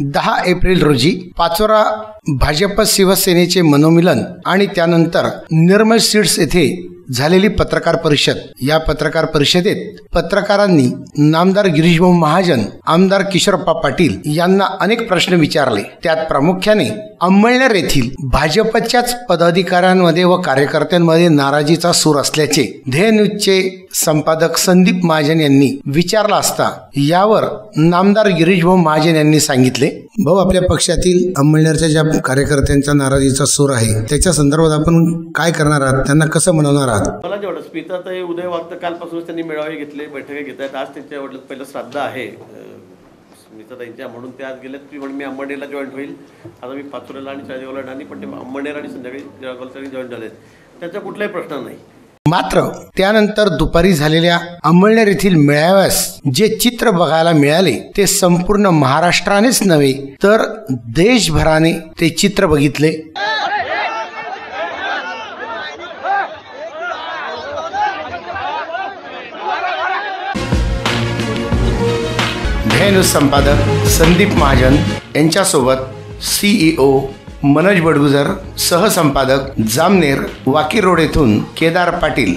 दहा एप्रिल रोजी पाचोरा भाजप शिवसेनेचे मनोमिलन आणि त्यानंतर निर्मल सीड्स येथे झालेली पत्रकार परिषद. या पत्रकार परिषदेत पत्रकारांनी नामदार गिरीशभाऊ महाजन आमदार किशोरप्पा पाटील यांना अनेक प्रश्न विचारले. त्यात प्रामुख्याने अंमळनेर येथील भाजपच्याच पदाधिकाऱ्यांमध्ये व कार्यकर्त्यांमध्ये नाराजीचा सूर असल्याचे ध्येय न्यूजचे संपादक संदीप महाजन यांनी विचारला असता यावर नामदार गिरीशभाऊ महाजन यांनी सांगितले. भाऊ आपल्या पक्षातील अंमळनेरच्या ज्या कार्यकर्त्यांचा नाराजीचा सूर आहे त्याच्या संदर्भात आपण काय करणार आहात? त्यांना कसं म्हणवणार आहात? मला जेवढं स्मिताताई उदय वागतं कालपासूनच त्यांनी मेळावे घेतले बैठका घेत आहेत. आज त्यांच्या वडिलात पहिलं श्राद्ध आहे. स्मिता त्यांच्या म्हणून ते आज गेलेत. की म्हणून मी अंबडेला जॉईंट होईल. आता मी पाचोऱ्याला आणि चाळीसगावला नाही पण ते अंबडेला आणि संध्याकाळी जळगावला जॉईंट झालेत कुठलाही प्रश्न नाही. मात्र त्यानंतर दुपारी झालेल्या अंमळनेर येथील मेळाव्यास जे चित्र बघायला मिळाले ते संपूर्ण महाराष्ट्रानेच नव्हे तर देशभराने ते चित्र बघितले. न्यूज संपादक संदीप महाजन यांच्यासोबत सीईओ मनोज बडगुजर सहसंपादक जामनेर वाकी रोड येथून केदार पाटील.